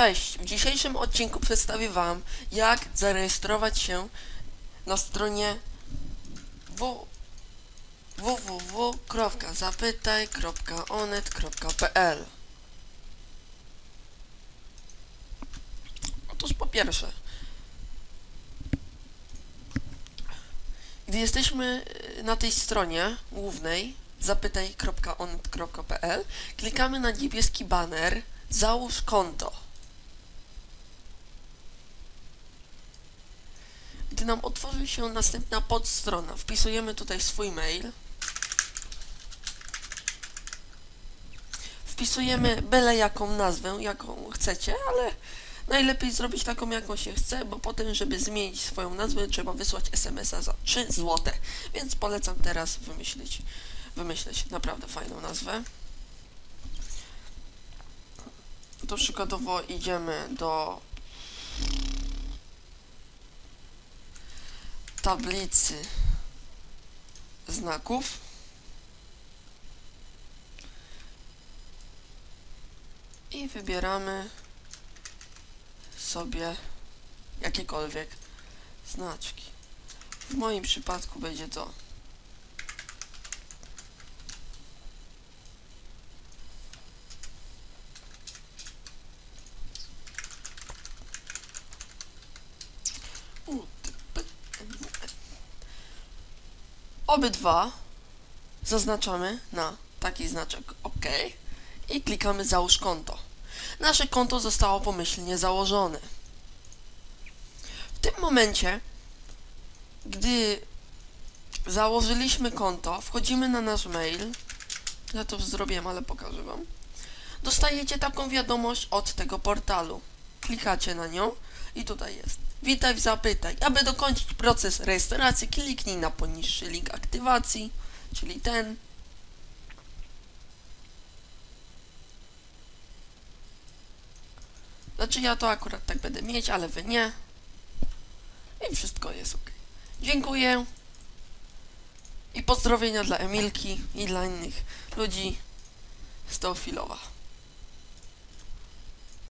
Cześć! W dzisiejszym odcinku przedstawię Wam, jak zarejestrować się na stronie www.zapytaj.onet.pl Otóż po pierwsze, gdy jesteśmy y, na tej stronie głównej zapytaj.onet.pl klikamy na niebieski baner Załóż konto. Gdy nam otworzy się następna podstrona, wpisujemy tutaj swój mail. Wpisujemy byle jaką nazwę, jaką chcecie, ale najlepiej zrobić taką, jaką się chce, bo potem, żeby zmienić swoją nazwę, trzeba wysłać SMS-a za 3 złote. Więc polecam teraz wymyślić, wymyśleć naprawdę fajną nazwę. To przykładowo idziemy do tablicy znaków. I wybieramy sobie jakiekolwiek znaczki. W moim przypadku będzie to Obydwa zaznaczamy na taki znaczek OK i klikamy załóż konto. Nasze konto zostało pomyślnie założone. W tym momencie, gdy założyliśmy konto, wchodzimy na nasz mail. Ja to zrobiłem, ale pokażę Wam. Dostajecie taką wiadomość od tego portalu. Klikacie na nią i tutaj jest. Witaj w Zapytaj. Aby dokończyć proces rejestracji, kliknij na poniższy link aktywacji, czyli ten. Znaczy ja to akurat tak będę mieć, ale wy nie. I wszystko jest ok. Dziękuję. I pozdrowienia dla Emilki i dla innych ludzi z Teofilowa.